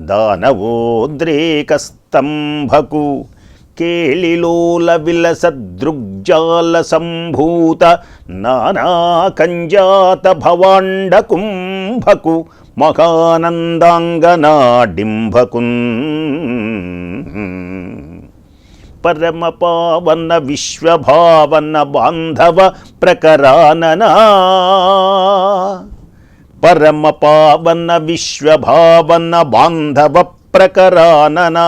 దానవోద్రేకస్తంభకు కేళిలోల విలసదృగ్జాల సంభూత నానాకంజాత భవాండకుంభకు మహానందాంగనాడింభకున్. పరమ పావన విశ్వభావన బాంధవ ప్రకరాననా పరమ పావన విశ్వభావన బాంధవ ప్రకరాననా.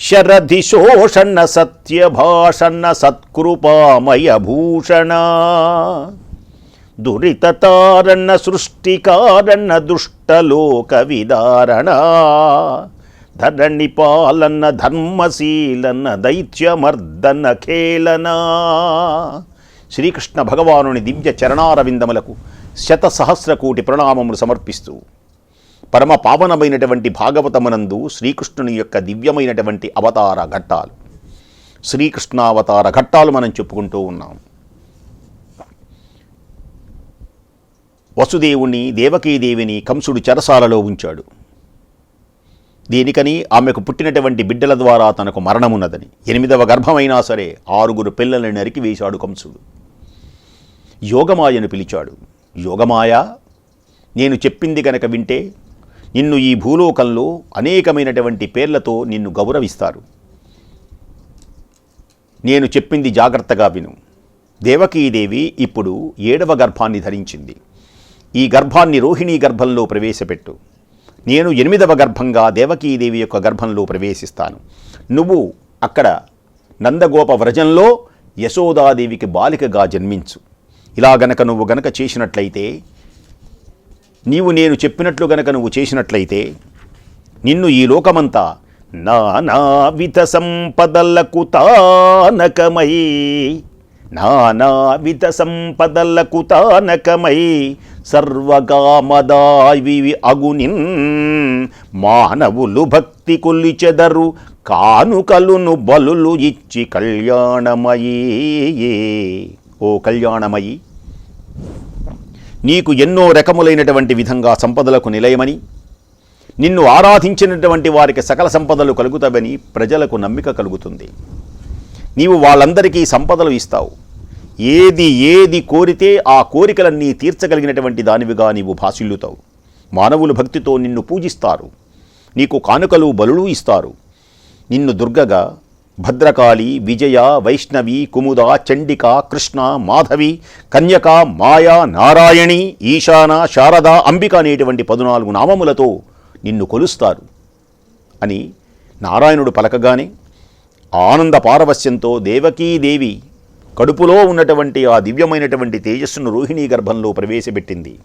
శరధి శోషణ సత్యభాషణ సత్కృపామయ భూషణ. దురితారణ సృష్టికారణ దుష్టలోక విదారణ. ధరణి పాలన ధర్మశీలన దైత్యమర్దన ఖేలన. శ్రీకృష్ణ భగవానుని దివ్య చరణారవిందములకు శత సహస్ర కోటి ప్రణామములు సమర్పిస్తూ పరమ పావనమైనటువంటి భాగవతమునందు శ్రీకృష్ణుని యొక్క దివ్యమైనటువంటి అవతార ఘట్టాలు. శ్రీకృష్ణావతార ఘట్టాలు మనం చెప్పుకుంటూ ఉన్నాం. వసుదేవుణ్ణి దేవకీదేవిని కంసుడు చెరసాలలో ఉంచాడు. దీనికని ఆమెకు పుట్టినటువంటి బిడ్డల ద్వారా తనకు మరణమున్నదని ఎనిమిదవ గర్భమైనా సరే ఆరుగురు పిల్లల్ని నరికి వేశాడు కంసుడు. యోగమాయను పిలిచాడు. యోగమాయా? నేను చెప్పింది కనుక వింటే నిన్ను ఈ భూలోకంలో అనేకమైనటువంటి పేర్లతో నిన్ను గౌరవిస్తారు. నేను చెప్పింది జాగ్రత్తగా విను. దేవకీదేవి ఇప్పుడు ఏడవ గర్భాన్ని ధరించింది. ఈ గర్భాన్ని రోహిణీ గర్భంలో ప్రవేశపెట్టు. నేను ఎనిమిదవ గర్భంగా దేవకీదేవి యొక్క గర్భంలో ప్రవేశిస్తాను. నువ్వు అక్కడ నందగోప వ్రజంలో యశోదాదేవికి బాలికగా జన్మించు. ఇలా గనక నువ్వు గనక చేసినట్లయితే నీవు నేను చెప్పినట్లు గనక నువ్వు చేసినట్లయితే నిన్ను ఈ లోకమంతా నానావిధ సంపదలకు తానకమై నానావిధ సంపదలకు తానకమై సర్వగామదావి అగునిన్ మానవులు భక్తి కొల్లిచెదరు కానుకలును బలులు ఇచ్చి కళ్యాణమయీ ఓ కళ్యాణమయి నీకు ఎన్నో రకములైనటువంటి విధంగా సంపదలకు నిలయమని నిన్ను ఆరాధించినటువంటి వారికి సకల సంపదలు కలుగుతావని ప్రజలకు నమ్మిక కలుగుతుంది. నీవు వాళ్ళందరికీ సంపదలు ఇస్తావు. ఏది ఏది కోరితే ఆ కోరికలన్నీ తీర్చగలిగినటువంటి దానివిగా నీవు భాసిల్లుతావు. మానవులు భక్తితో నిన్ను పూజిస్తారు. నీకు కానుకలు బలులు ఇస్తారు. నిన్ను దుర్గగా భద్రకాళి విజయ వైష్ణవి కుముద చండిక కృష్ణ మాధవి కన్యక మాయా నారాయణి ఈశాన శారద అంబిక అనేటువంటి పదునాలుగు నామములతో నిన్ను కొలుస్తారు. అని నారాయణుడు పలకగానే ఆనంద పారవస్యంతో దేవకీదేవి కడుపులో ఉన్నటువంటి ఆ దివ్యమైనటువంటి తేజస్సును రోహిణీ గర్భంలో ప్రవేశపెట్టింది.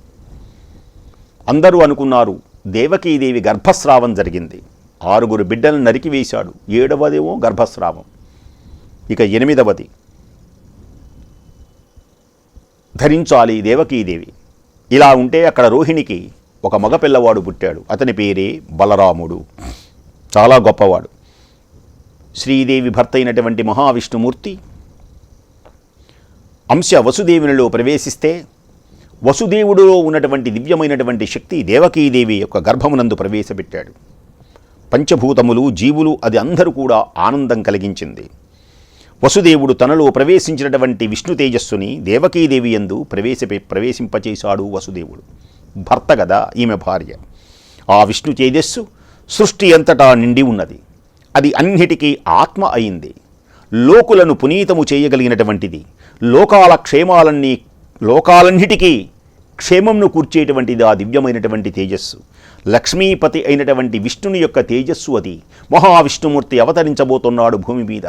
అందరూ అనుకున్నారు దేవకీదేవి గర్భస్రావం జరిగింది. ఆరుగురు బిడ్డలను నరికివేశాడు. ఏడవదేమో గర్భస్రావం. ఇక ఎనిమిదవది. ధరించాలి దేవకీదేవి. ఇలా ఉంటే అక్కడ రోహిణికి ఒక మగపిల్లవాడు పుట్టాడు. అతని పేరే బలరాముడు. చాలా గొప్పవాడు. శ్రీదేవి భర్త అయినటువంటి మహావిష్ణుమూర్తి అంశ వసుదేవునిలో ప్రవేశిస్తే వసుదేవుడిలో ఉన్నటువంటి దివ్యమైనటువంటి శక్తి దేవకీదేవి యొక్క గర్భమునందు ప్రవేశపెట్టాడు. పంచభూతములు జీవులు అది అందరూ కూడా ఆనందం కలిగించింది. వసుదేవుడు తనలో ప్రవేశించినటువంటి విష్ణు తేజస్సుని దేవకీదేవి ఎందు ప్రవేశపె ప్రవేశింపచేశాడు వసుదేవుడు. భర్త కదా ఈమె భార్య. ఆ విష్ణు తేజస్సు సృష్టి అంతటా నిండి ఉన్నది. అది అన్నిటికీ ఆత్మ అయింది. లోకులను పునీతము చేయగలిగినటువంటిది. లోకాల క్షేమాలన్నీ లోకాలన్నిటికీ క్షేమంను కూర్చేటువంటిది ఆ దివ్యమైనటువంటి తేజస్సు. లక్ష్మీపతి అయినటువంటి విష్ణుని యొక్క తేజస్సు అది. మహావిష్ణుమూర్తి అవతరించబోతున్నాడు భూమి మీద.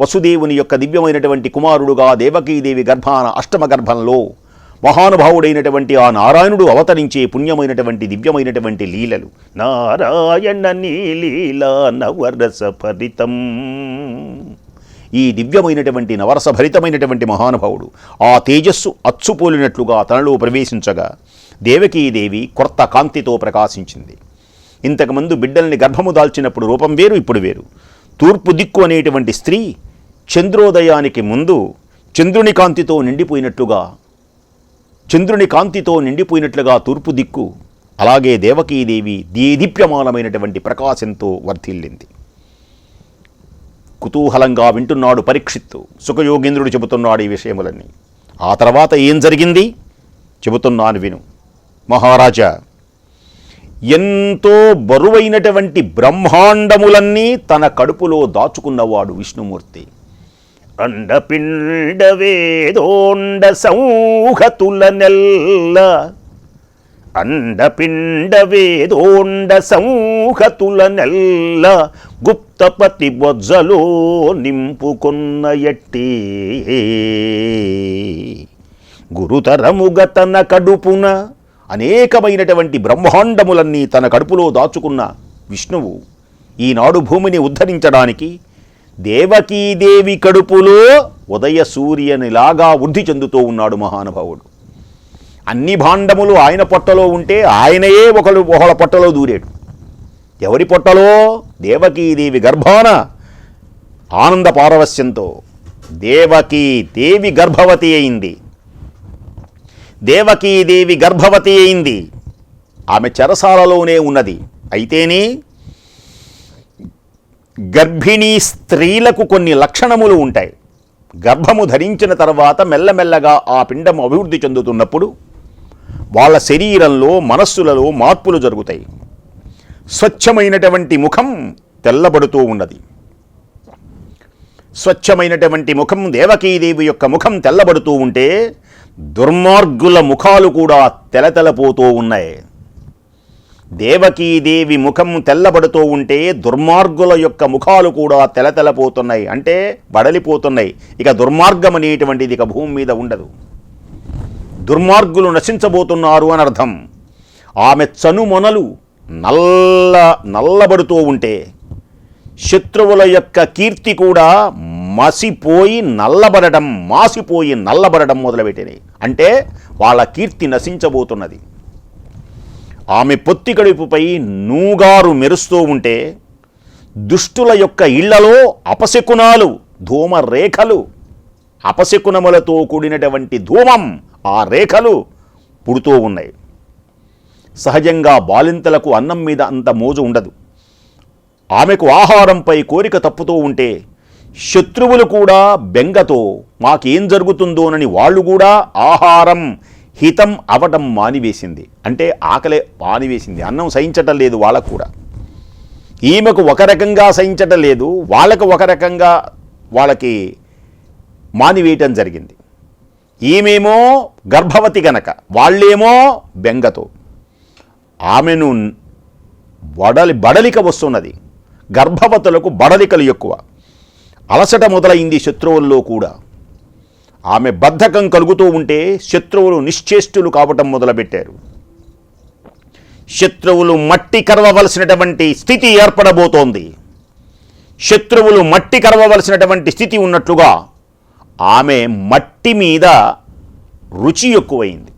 వసుదేవుని యొక్క దివ్యమైనటువంటి కుమారుడుగా దేవకీదేవి గర్భాన అష్టమ గర్భంలో మహానుభావుడైనటువంటి ఆ నారాయణుడు అవతరించే పుణ్యమైనటువంటి దివ్యమైనటువంటి లీలలు. నారాయణ నీలీల నవరస ఫలితం. ఈ దివ్యమైనటువంటి నవరసభరితమైనటువంటి మహానుభావుడు ఆ తేజస్సు అచ్చుపోలినట్లుగా తనలో ప్రవేశించగా దేవకీదేవి కొత్త కాంతితో ప్రకాశించింది. ఇంతకుముందు బిడ్డల్ని గర్భము దాల్చినప్పుడు రూపం వేరు ఇప్పుడు వేరు. తూర్పు దిక్కు అనేటువంటి స్త్రీ చంద్రోదయానికి ముందు చంద్రుని కాంతితో నిండిపోయినట్లుగా చంద్రుని కాంతితో నిండిపోయినట్లుగా తూర్పు దిక్కు అలాగే దేవకీదేవి దీదీప్యమానమైనటువంటి ప్రకాశంతో వర్ధిల్లింది. కుతూహలంగా వింటున్నాడు పరీక్షిత్తు సుఖయోగేంద్రుడు చెబుతున్నాడు ఈ విషయములన్నీ. ఆ తర్వాత ఏం జరిగింది? చెబుతున్నాను విను. మహారాజా ఎంతో బరువైనటువంటి బ్రహ్మాండములన్నీ తన కడుపులో దాచుకున్నవాడు విష్ణుమూర్తి. అండపిండ వేదోండ నెల్ల అండపిండ వేదోండ సంహతుల నెల్ల గుప్తపతి బొజ్జలో నింపుకున్న ఎట్టి. గురుతరముగ తన కడుపున అనేకమైనటువంటి బ్రహ్మాండములన్నీ తన కడుపులో దాచుకున్న విష్ణువు ఈనాడు భూమిని ఉద్ధరించడానికి దేవకీదేవి కడుపులో ఉదయ సూర్యునిలాగా వృద్ధి చెందుతూ ఉన్నాడు మహానుభావుడు. అన్ని భాండములు ఆయన పొట్టలో ఉంటే ఆయనయే ఒకడు ఒకళ్ళ పొట్టలో దూరాడు. ఎవరి పొట్టలో? దేవకీదేవి గర్భాన ఆనంద పారవస్యంతో దేవకీ దేవి గర్భవతి అయింది. దేవకీదేవి గర్భవతి అయింది. ఆమె చెరసాలలోనే ఉన్నది. అయితేనే గర్భిణీ స్త్రీలకు కొన్ని లక్షణములు ఉంటాయి. గర్భము ధరించిన తర్వాత మెల్లమెల్లగా ఆ పిండము అభివృద్ధి చెందుతున్నప్పుడు వాళ్ళ శరీరంలో మనస్సులలో మార్పులు జరుగుతాయి. స్వచ్ఛమైనటువంటి ముఖం తెల్లబడుతూ ఉన్నది. స్వచ్ఛమైనటువంటి ముఖం దేవకీదేవి యొక్క ముఖం తెల్లబడుతూ ఉంటే దుర్మార్గుల ముఖాలు కూడా తెలతెలపోతూ ఉన్నాయి. దేవకీదేవి ముఖం తెల్లబడుతూ ఉంటే దుర్మార్గుల యొక్క ముఖాలు కూడా తెలతెలపోతున్నాయి. అంటే బడలిపోతున్నాయి ఇక దుర్మార్గం అనేటువంటిది ఇక భూమి మీద ఉండదు. దుర్మార్గులు నశించబోతున్నారు అని అర్థం. ఆమె చనుమొనలు నల్ల నల్లబడుతూ ఉంటే శత్రువుల యొక్క కీర్తి కూడా మసిపోయి నల్లబడడం మాసిపోయి నల్లబడడం మొదలుపెట్టినాయి అంటే వాళ్ళ కీర్తి నశించబోతున్నది. ఆమె పొత్తి కడుపుపై నూగారు మెరుస్తూ ఉంటే దుష్టుల యొక్క ఇళ్ళలో అపశకునాలు ధూమ రేఖలు అపశకునములతో కూడినటువంటి ధూమం ఆ రేఖలు పుడుతూ ఉన్నాయి. సహజంగా బాలింతలకు అన్నం మీద అంత మోజు ఉండదు. ఆమెకు ఆహారంపై కోరిక తప్పుతూ ఉంటే శత్రువులు కూడా బెంగతో మాకేం జరుగుతుందోనని వాళ్ళు కూడా ఆహారం హితం అవటం మానివేసింది. అంటే ఆకలే మానివేసింది. అన్నం సహించటం లేదు వాళ్ళకు కూడా. ఈమెకు ఒక రకంగా సహించటం లేదు. వాళ్ళకు ఒక రకంగా వాళ్ళకి మానివేయటం జరిగింది. ఈమెమో గర్భవతి గనక వాళ్ళేమో బెంగతో. ఆమెను బడలి బడలిక వస్తున్నది. గర్భవతులకు బడలికలు ఎక్కువ. అలసట మొదలైంది శత్రువుల్లో కూడా. ఆమె బద్ధకం కలుగుతూ ఉంటే శత్రువులు నిశ్చేష్టులు కావటం మొదలుపెట్టారు. శత్రువులు మట్టి కరవవలసినటువంటి స్థితి ఏర్పడబోతోంది. శత్రువులు మట్టి కరవవలసినటువంటి స్థితి ఉన్నట్లుగా ఆమె మట్టి మీద రుచి ఎక్కువైంది.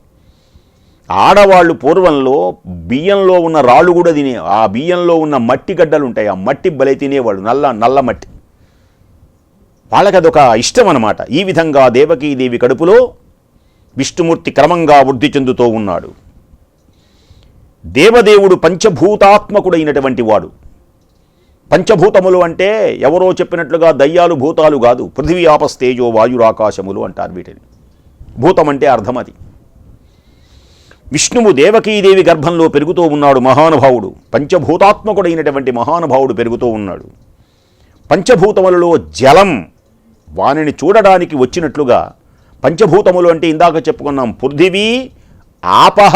ఆడవాళ్ళు పూర్వంలో బియ్యంలో ఉన్న రాళ్ళు కూడా తినే ఆ బియ్యంలో ఉన్న మట్టి గడ్డలు ఉంటాయి ఆ మట్టి బలై తినేవాళ్ళు నల్ల నల్ల మట్టి. వాళ్ళకి అదొక ఇష్టం అనమాట ఈ విధంగా దేవకీదేవి కడుపులో విష్ణుమూర్తి క్రమంగా వృద్ధి చెందుతూ ఉన్నాడు. దేవదేవుడు పంచభూతాత్మకుడైనటువంటి వాడు. పంచభూతములు అంటే ఎవరో చెప్పినట్లుగా దయ్యాలు భూతాలు కాదు. పృథివీ ఆపస్తేజో వాయురాకాశములు అంటారు వీటిని. భూతం అంటే అర్థం అది. విష్ణువు దేవకీదేవి గర్భంలో పెరుగుతూ ఉన్నాడు మహానుభావుడు. పంచభూతాత్మకుడైనటువంటి మహానుభావుడు పెరుగుతూ ఉన్నాడు. పంచభూతములలో జలం వానిని చూడడానికి వచ్చినట్లుగా పంచభూతములు అంటే ఇందాక చెప్పుకున్నాం పృథివీ ఆపహ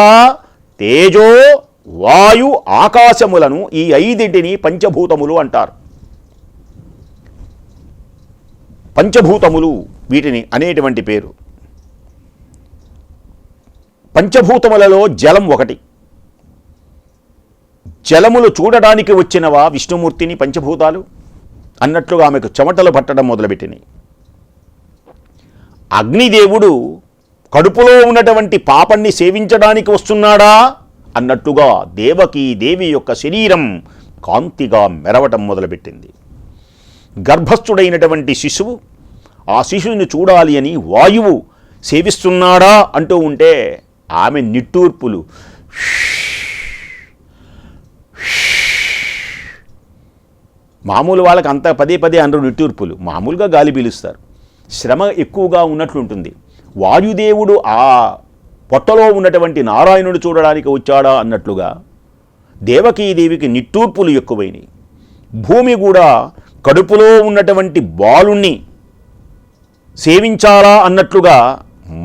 తేజో వాయు ఆకాశములను ఈ ఐదింటిని పంచభూతములు అంటారు. పంచభూతములు వీటిని అనేటువంటి పేరు. పంచభూతములలో జలం ఒకటి. జలములు చూడడానికి వచ్చినవా విష్ణుమూర్తిని పంచభూతాలు? అన్నట్లుగా ఆమెకు చెమటలు పట్టడం మొదలుపెట్టినాయి. అగ్నిదేవుడు కడుపులో ఉన్నటువంటి పాపన్ని సేవించడానికి వస్తున్నాడా? అన్నట్టుగా దేవకి దేవి యొక్క శరీరం కాంతిగా మెరవటం మొదలుపెట్టింది. గర్భస్థుడైనటువంటి శిశువు ఆ శిశువుని చూడాలి అని వాయువు సేవిస్తున్నాడా అంటూ ఉంటే ఆమె నిట్టూర్పులు మామూలు వాళ్ళకి అంత పదే పదే అనరు నిట్టూర్పులు. మామూలుగా గాలి పీలుస్తారు. శ్రమ ఎక్కువగా ఉన్నట్లుంటుంది. వాయుదేవుడు ఆ పొట్టలో ఉన్నటువంటి నారాయణుడు చూడడానికి వచ్చాడా అన్నట్లుగా దేవకీదేవికి నిట్టూర్పులు ఎక్కువైనవి భూమి కూడా కడుపులో ఉన్నటువంటి బాలుణ్ణి సేవించాలా అన్నట్లుగా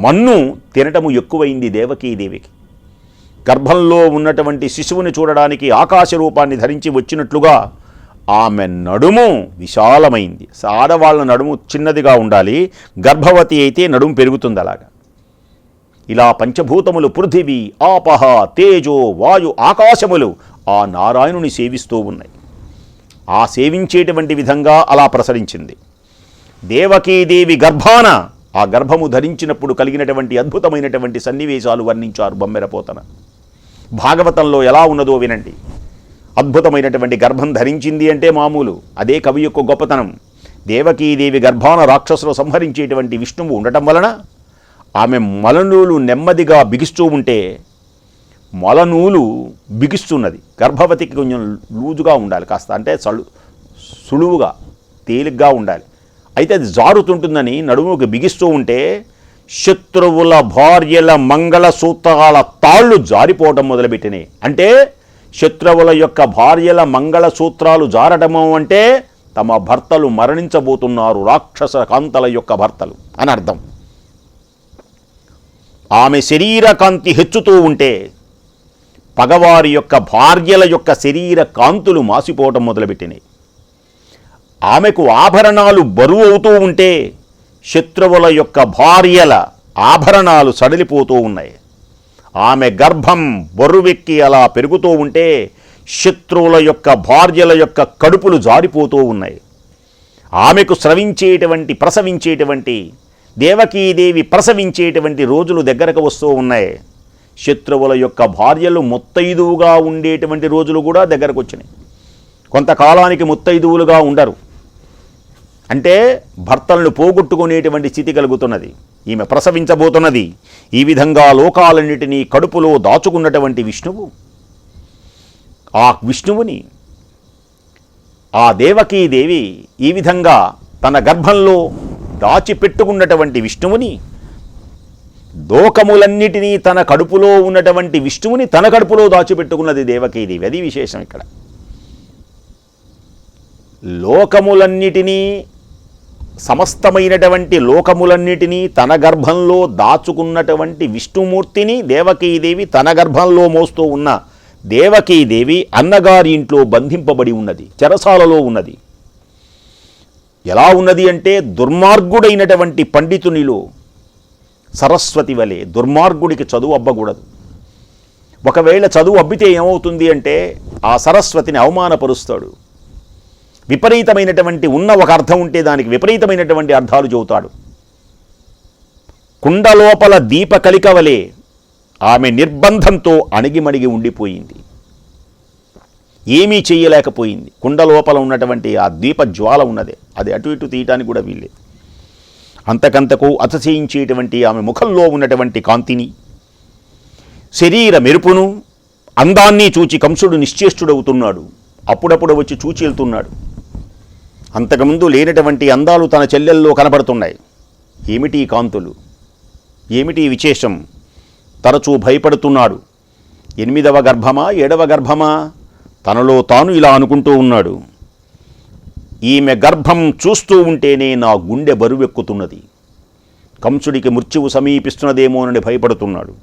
మన్ను తినటము ఎక్కువైంది దేవకీదేవికి. గర్భంలో ఉన్నటువంటి శిశువుని చూడడానికి ఆకాశ రూపాన్ని ధరించి వచ్చినట్లుగా ఆమె నడుము విశాలమైంది. ఆడవాళ్ళ నడుము చిన్నదిగా ఉండాలి. గర్భవతి అయితే నడుము పెరుగుతుంది అలాగా. ఇలా పంచభూతములు పృథివీ ఆపహ తేజో వాయు ఆకాశములు ఆ నారాయణుని సేవిస్తూ ఉన్నాయి. ఆ సేవించేటువంటి విధంగా అలా ప్రసరించింది. దేవకీదేవి గర్భాన ఆ గర్భము ధరించినప్పుడు కలిగినటువంటి అద్భుతమైనటువంటి సన్నివేశాలు వర్ణించారు బొమ్మెరపోతన భాగవతంలో ఎలా ఉన్నదో వినండి. అద్భుతమైనటువంటి గర్భం ధరించింది అంటే మామూలు. అదే కవి యొక్క గొప్పతనం. దేవకీదేవి గర్భాన రాక్షసులు సంహరించేటువంటి విష్ణువు ఉండటం వలన ఆమె మలనూలు నెమ్మదిగా బిగిస్తూ ఉంటే మొలనూలు బిగిస్తున్నది. గర్భవతికి కొంచెం లూజుగా ఉండాలి. కాస్త అంటే సలు సులువుగా తేలిగ్గా ఉండాలి. అయితే అది జారుతుంటుందని నడుముకి బిగిస్తూ ఉంటే శత్రువుల భార్యల మంగళ సూత్రాల తాళ్ళు జారిపోవటం మొదలుపెట్టినాయి. అంటే శత్రువుల యొక్క భార్యల మంగళ సూత్రాలు జారటము అంటే తమ భర్తలు మరణించబోతున్నారు రాక్షస కాంతల యొక్క భర్తలు అని అర్థం. ఆమె శరీర కాంతి హెచ్చుతూ ఉంటే పగవారి యొక్క భార్యల యొక్క శరీర కాంతులు మాసిపోవటం మొదలుపెట్టినాయి. ఆమెకు ఆభరణాలు బరువు అవుతూ ఉంటే శత్రువుల యొక్క భార్యల ఆభరణాలు సడలిపోతూ ఉన్నాయి. ఆమె గర్భం బరువెక్కి అలా పెరుగుతూ ఉంటే శత్రువుల యొక్క భార్యల యొక్క కడుపులు జారిపోతూ ఉన్నాయి. ఆమెకు స్రవించేటువంటి ప్రసవించేటువంటి దేవకీదేవి ప్రసవించేటువంటి రోజులు దగ్గరకు వస్తూ ఉన్నాయి. శత్రువుల యొక్క భార్యలు ముత్తైదువుగా ఉండేటువంటి రోజులు కూడా దగ్గరకు వచ్చినాయి. కొంతకాలానికి ముత్తైదువులుగా ఉండరు. అంటే భర్తలను పోగొట్టుకునేటువంటి స్థితి కలుగుతున్నది. ఈమె ప్రసవించబోతున్నది. ఈ విధంగా లోకాలన్నిటినీ కడుపులో దాచుకున్నటువంటి విష్ణువు. ఆ విష్ణువుని ఆ దేవకీదేవి ఈ విధంగా తన గర్భంలో దాచిపెట్టుకున్నటువంటి విష్ణువుని దోకములన్నిటినీ తన కడుపులో ఉన్నటువంటి విష్ణువుని తన కడుపులో దాచిపెట్టుకున్నది దేవకీదేవి. అది విశేషం ఇక్కడ. లోకములన్నిటినీ సమస్తమైనటువంటి లోకములన్నిటినీ తన గర్భంలో దాచుకున్నటువంటి విష్ణుమూర్తిని దేవకీదేవి తన గర్భంలో మోస్తూ ఉన్న దేవకీదేవి అన్నగారి ఇంట్లో బంధింపబడి ఉన్నది చెరసాలలో ఉన్నది. ఎలా ఉన్నది అంటే దుర్మార్గుడైనటువంటి పండితునిలో సరస్వతి వలె దుర్మార్గుడికి చదువు అబ్బకూడదు. ఒకవేళ చదువు అబ్బితే ఏమవుతుంది అంటే ఆ సరస్వతిని అవమానపరుస్తాడు. విపరీతమైనటువంటి ఉన్న ఒక అర్థం ఉంటే దానికి విపరీతమైనటువంటి అర్థాలు చెబుతాడు. కుండలోపల దీప కలిక వలె ఆమె నిర్బంధంతో అణిగిమణిగి ఉండిపోయింది. ఏమీ చేయలేకపోయింది. కుండ లోపల ఉన్నటువంటి ఆ దీప జ్వాల ఉన్నదే. అది అటు ఇటు తీయటానికి కూడా వీల్లేదు. అంతకంతకు అతచేయించేటువంటి ఆమె ముఖంలో ఉన్నటువంటి కాంతిని శరీర మెరుపును అందాన్ని చూచి కంసుడు నిశ్చేష్టుడవుతున్నాడు. అప్పుడప్పుడు వచ్చి చూచి వెళ్తున్నాడు. అంతకుముందు లేనటువంటి అందాలు తన చెల్లెల్లో కనబడుతున్నాయి. ఏమిటి కాంతులు? ఏమిటి విశేషం? తరచూ భయపడుతున్నాడు. ఎనిమిదవ గర్భమా ఏడవ గర్భమా? తనలో తాను ఇలా అనుకుంటూ ఉన్నాడు. ఈమె గర్భం చూస్తూ ఉంటేనే నా గుండె బరువెక్కుతున్నది. కంసుడికి మృత్యువు సమీపిస్తున్నదేమోనని భయపడుతున్నాడు.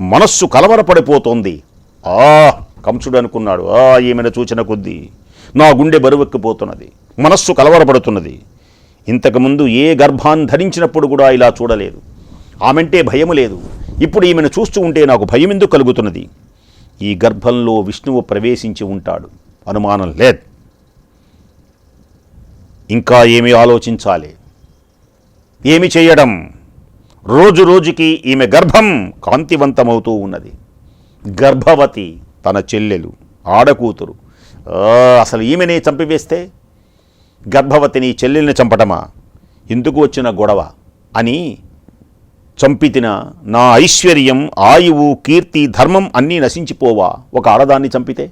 మనస్సు కలవరపడిపోతోంది. ఆ! కంసుడు అనుకున్నాడు. ఆ! ఈమెను చూచిన కొద్దీ నా గుండె బరువెక్కిపోతున్నది మనస్సు కలవరపడుతున్నది. ఇంతకుముందు ఏ గర్భాన్ని ధరించినప్పుడు కూడా ఇలా చూడలేదు. ఆమెంటే భయము లేదు. ఇప్పుడు ఈమెను చూస్తూ ఉంటే నాకు భయం ఎందుకు కలుగుతున్నది? ఈ గర్భంలో విష్ణువు ప్రవేశించి ఉంటాడు. అనుమానం లేదు. ఇంకా ఏమి ఆలోచించాలి? ఏమి చేయడం? రోజు రోజుకి ఈమె గర్భం కాంతివంతమవుతూ ఉన్నది. గర్భవతి తన చెల్లెలు ఆడకూతురు. అసలు ఈమెనే చంపివేస్తే గర్భవతిని చెల్లెల్ని చంపటమా? ఎందుకు వచ్చిన గొడవ? అని చంపితిన నా ఐశ్వర్యం ఆయువు కీర్తి ధర్మం అన్నీ నశించిపోవా? ఒక ఆడదాన్ని చంపితే?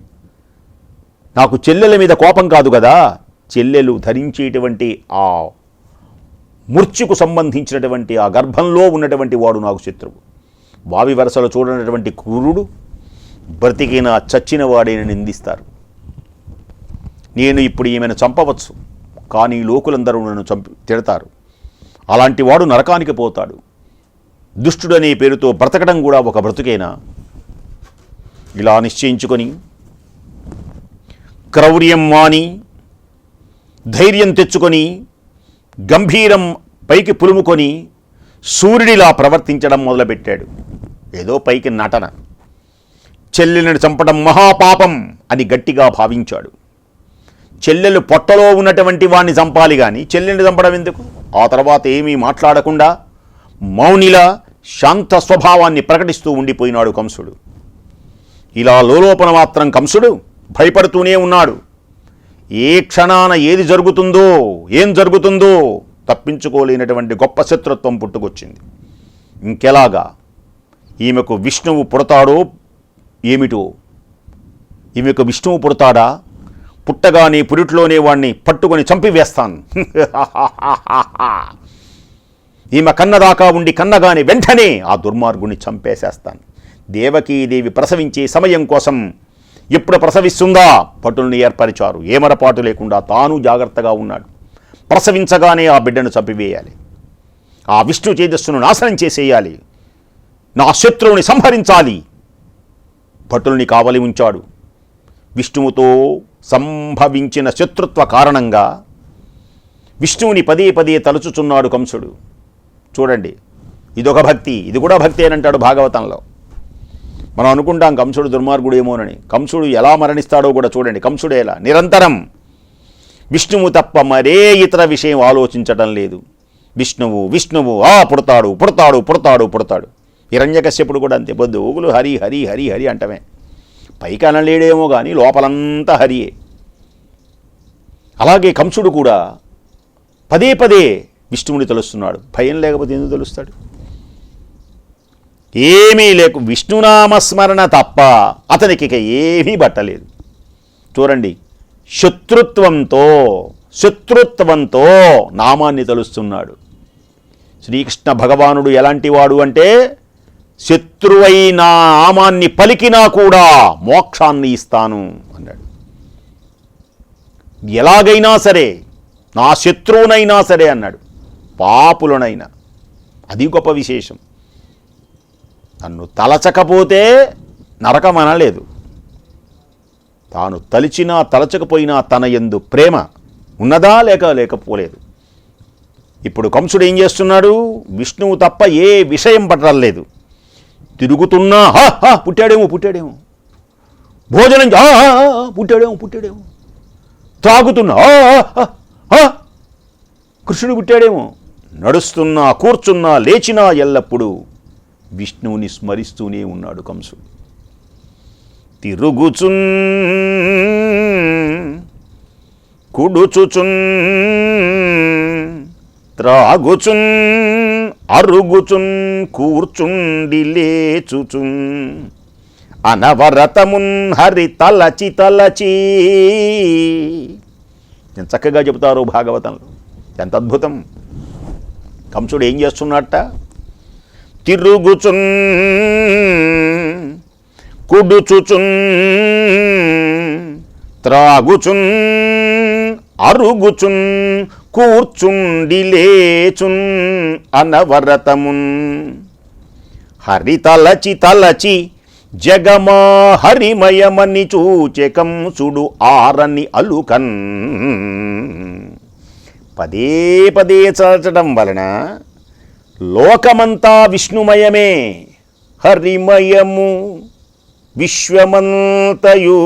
నాకు చెల్లెల మీద కోపం కాదు కదా? చెల్లెలు ధరించేటువంటి ఆ మృత్యుకు సంబంధించినటువంటి ఆ గర్భంలో ఉన్నటువంటి వాడు నాకు శత్రువు. వావి వరసలో చూడనటువంటి క్రూరుడు బ్రతికిన చచ్చిన వాడేని నిందిస్తారు. నేను ఇప్పుడు ఈమెను చంపవచ్చు. కానీ లోకులందరూ నన్ను చంపి తిడతారు. అలాంటి వాడు నరకానికి పోతాడు. దుష్టుడనే పేరుతో బ్రతకడం కూడా ఒక బ్రతుకేనా? ఇలా నిశ్చయించుకొని క్రౌర్యం మాని ధైర్యం తెచ్చుకొని గంభీరం పైకి పులుముకొని సూర్యుడిలా ప్రవర్తించడం మొదలుపెట్టాడు. ఏదో పైకి నటన. చెల్లెలను చంపడం మహాపాపం అని గట్టిగా భావించాడు. చెల్లెలు పొట్టలో ఉన్నటువంటి వాణ్ణి చంపాలి కానీ చెల్లెల్ని చంపడం ఎందుకు? ఆ తర్వాత ఏమీ మాట్లాడకుండా మౌనిలా శాంత స్వభావాన్ని ప్రకటిస్తూ ఉండిపోయినాడు కంసుడు. ఇలా లోలోపల మాత్రం కంసుడు భయపడుతూనే ఉన్నాడు. ఏ క్షణాన ఏది జరుగుతుందో ఏం జరుగుతుందో తప్పించుకోలేనటువంటి గొప్ప శత్రుత్వం పుట్టుకొచ్చింది. ఇంకెలాగా? ఈమెకు విష్ణువు పుడతాడో ఏమిటో? ఈమెకు విష్ణువు పుడతాడా? పుట్టగానే పురిట్లోనే వాణ్ణి పట్టుకొని చంపివేస్తాను. ఈమె కన్నదాకా ఉండి కన్నగానే వెంటనే ఆ దుర్మార్గుని చంపేసేస్తాను. దేవకీదేవి ప్రసవించే సమయం కోసం ఎప్పుడు ప్రసవిస్తుందా? పట్టుల్ని ఏర్పరిచారు. ఏమరపాటు లేకుండా తాను జాగ్రత్తగా ఉన్నాడు. ప్రసవించగానే ఆ బిడ్డను చంపివేయాలి. ఆ విష్ణు తేజస్సును నాశనం చేసేయాలి. నా శత్రువుని సంహరించాలి. భటుల్ని కావలి ఉంచాడు. విష్ణువుతో సంభవించిన శత్రుత్వ కారణంగా విష్ణువుని పదే పదే తలుచుచున్నాడు కంసుడు. చూడండి ఇదొక భక్తి ఇది కూడా భక్తి అని అంటాడు భాగవతంలో. మనం అనుకుంటాం కంసుడు దుర్మార్గుడేమోనని. కంసుడు ఎలా మరణిస్తాడో కూడా చూడండి కంసుడు ఎలా? నిరంతరం విష్ణువు తప్ప మరే ఇతర విషయం ఆలోచించడం లేదు. విష్ణువు విష్ణువు ఆ పుడతాడు పుడతాడు పుడతాడు పుడతాడు. హిరణ్యకశ్యపుడు కూడా అంతే బొద్దు ఊగులు హరి హరి హరి హరి అంటమే. పైకి అనలేడేమో కానీ లోపలంతా హరియే. అలాగే కంసుడు కూడా పదే పదే విష్ణువుని తెలుస్తున్నాడు. భయం లేకపోతే ఎందుకు తెలుస్తాడు? ఏమీ లేకు విష్ణునామస్మరణ తప్ప అతనికి ఇక ఏమీ బట్టలేదు. చూడండి శత్రుత్వంతో శత్రుత్వంతో నామాన్ని తలుస్తున్నాడు. శ్రీకృష్ణ భగవానుడు ఎలాంటి వాడు అంటే శత్రువైన నా నామాన్ని పలికినా కూడా మోక్షాన్ని ఇస్తాను అన్నాడు. ఎలాగైనా సరే నా శత్రువునైనా సరే అన్నాడు. పాపులనైనా. అది గొప్ప విశేషం. నన్ను తలచకపోతే నరకం అనలేదు. తాను తలిచినా తలచకపోయినా తన ఎందు ప్రేమ ఉన్నదా లేక లేకపోలేదు. ఇప్పుడు కంసుడు ఏం చేస్తున్నాడు? విష్ణువు తప్ప ఏ విషయం పట్టలేదు. తిరుగుతున్నా. హా హా పుట్టాడేమో పుట్టాడేమో. భోజనం పుట్టాడేమో పుట్టాడేమో. త్రాగుతున్నా కృష్ణుడు పుట్టాడేమో. నడుస్తున్నా కూర్చున్నా లేచినా ఎల్లప్పుడూ విష్ణువుని స్మరిస్తూనే ఉన్నాడు కంసుడు. తిరుగుచున్ కుడుచుచున్ త్రాగుచున్ అరుగుచున్ కూర్చుండి లేచుచున్. అనవరతమున్ హరి తలచి తలచి. ఎంత చక్కగా చెబుతారు భాగవతంలో. ఎంత అద్భుతం. కంసుడు ఏం చేస్తున్నట్ట తిరుగుచున్ కుడుచుచున్ త్రాగుచున్ అరుగుచున్ కూర్చుండి లేచున్ అనవరతమున్. హరి తలచి తలచి జగమా హరిమయమని చూచకం సుడు ఆరని అలుకన్. పదే పదే చదవటం వలన లోకమంతా విష్ణుమయమే హరిమయము విశ్వమంతయు.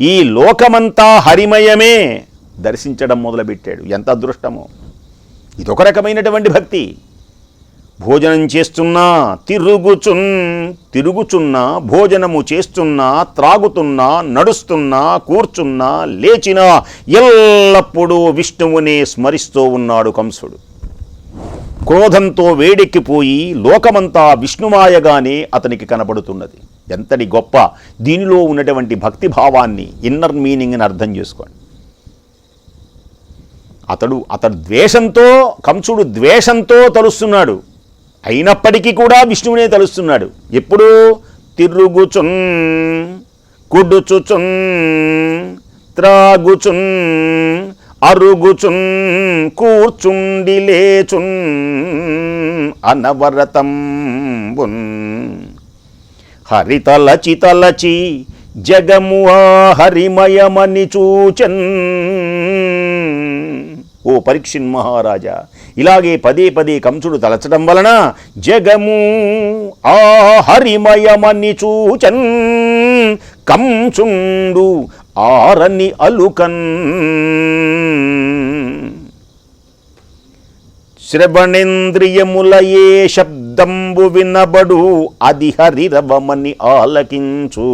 ఈ లోకమంతా హరిమయమే దర్శించడం మొదలుపెట్టాడు. ఎంత అదృష్టమో. ఇదొక రకమైనటువంటి భక్తి. భోజనం చేస్తున్నా తిరుగుచున్ తిరుగుచున్నా భోజనము చేస్తున్నా త్రాగుతున్నా నడుస్తున్నా కూర్చున్నా లేచినా ఎల్లప్పుడూ విష్ణువునే స్మరిస్తూ ఉన్నాడు కంసుడు. క్రోధంతో వేడెక్కిపోయి లోకమంతా విష్ణుమాయగానే అతనికి కనబడుతున్నది. ఎంతటి గొప్ప. దీనిలో ఉన్నటువంటి భక్తి భావాన్ని ఇన్నర్ మీనింగ్ని అర్థం చేసుకోండి. అతడు అతడు ద్వేషంతో కంసుడు ద్వేషంతో తలుస్తున్నాడు. అయినప్పటికీ కూడా విష్ణువునే తలుస్తున్నాడు. ఎప్పుడు? తిరుగుచున్ కుడుచుచున్ త్రాగుచున్ అరుగుచున్ కూర్చుండి లేచున్ అనవరతం హరితలచి తలచి జగము ఆ హరిమయమని చూచన్. ఓ పరీక్షిన్ మహారాజా. ఇలాగే పదే పదే కంసుడు తలచడం వలన జగము ఆ హరిమయమని చూచన్. కంసుండు ఆరని అలుకన్. శ్రవణేంద్రియముల ఏ శబ్దంబు వినబడు అది హరిరవమని ఆలకించు.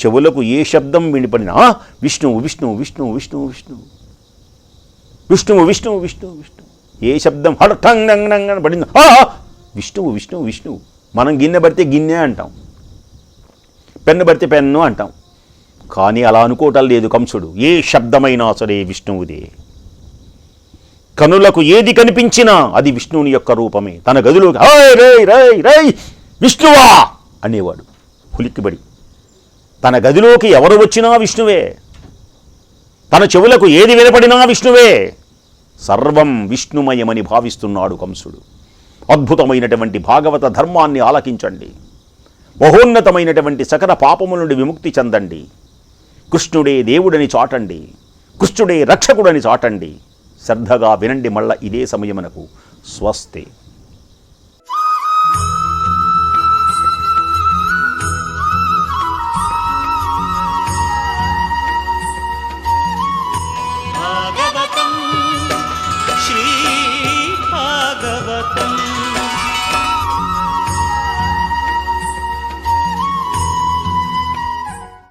చెవులకు ఏ శబ్దం వినిపడినా విష్ణువు విష్ణువు విష్ణువు విష్ణువు విష్ణువు. విష్ణువు విష్ణువు విష్ణువు విష్ణువు. ఏ శబ్దం? హఠంగ్ నంగ్ నంగ్ అని పడింది. విష్ణువు విష్ణువు విష్ణువు. మనం గిన్నె పడితే గిన్నె అంటాం. పెన్ను పడితే పెన్ను అంటాం. కానీ అలా అనుకోవటం లేదు కంసుడు. ఏ శబ్దమైనా సరే విష్ణువుదే. కనులకు ఏది కనిపించినా అది విష్ణువుని యొక్క రూపమే. తన గదిలోకి "హాయ్ రేయ్ రేయ్ విష్ణువా! అనేవాడు. హులిక్కిబడి తన గదిలోకి ఎవరు వచ్చినా విష్ణువే. తన చెవులకు ఏది వినపడినా విష్ణువే. సర్వం విష్ణుమయమని భావిస్తున్నాడు కంసుడు. అద్భుతమైనటువంటి భాగవత ధర్మాన్ని ఆలకించండి. మహోన్నతమైనటువంటి సకల పాపముల నుండి విముక్తి చెందండి. కృష్ణుడే దేవుడని చాటండి. కృష్ణుడే రక్షకుడని చాటండి. శ్రద్ధగా వినండి మళ్ళా ఇదే సమయమునకు. స్వస్తే.